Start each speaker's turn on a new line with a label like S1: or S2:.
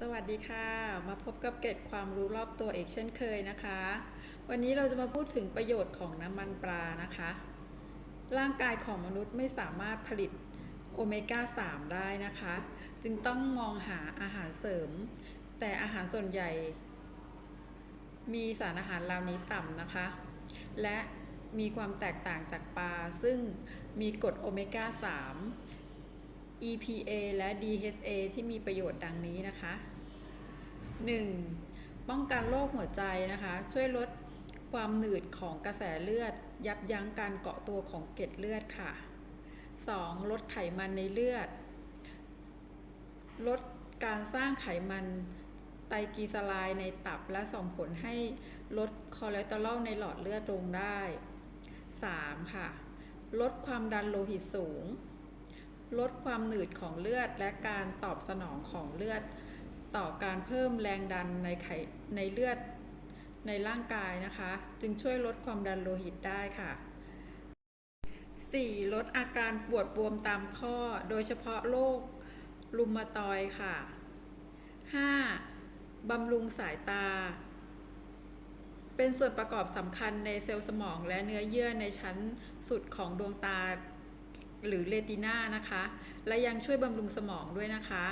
S1: สวัสดีค่ะ มาพบกับเกร็ดความรู้รอบตัวเอกเช่นเคยนะคะ วันนี้เราจะมาพูดถึงประโยชน์ของน้ำมันปลานะคะ ร่างกายของมนุษย์ไม่สามารถผลิตโอเมก้า 3 ได้นะคะ จึงต้องมองหาอาหารเสริม แต่อาหารส่วนใหญ่ มีสารอาหารเหล่านี้ต่ำนะคะ และมีความแตกต่างจากปลาซึ่งมีกรดโอเมก้า 3 EPA และ DHA ที่มีประโยชน์ดังนี้นะคะ 1. ป้องกันโรคหัวใจนะคะ ช่วยลดความหนืดของกระแสเลือด ยับยั้งการเกาะตัวของเกล็ดเลือดค่ะ 2. ลดไขมันในเลือด ลดการสร้างไขมันไตรกลีเซอไรด์ในตับและส่งผลให้ลดคอเลสเตอรอลในหลอดเลือดลงได้ 3. ค่ะ ลดความดันโลหิตสูง ลดความหนืดของเลือด และการตอบสนองของเลือด ต่อการเพิ่มแรงดันในไขในเลือดในร่างกายนะคะ จึงช่วยลดความดันโลหิตได้ค่ะ 4. ลดอาการปวดบวมตามข้อ โดยเฉพาะโรครุมาตอยค่ะ 5. บำรุงสายตา เป็นส่วนประกอบสำคัญในเซลล์สมองและเนื้อเยื่อในชั้นสุดของดวงตา หรือเลติน่านะคะ และยังช่วยบำรุงสมองด้วยนะคะ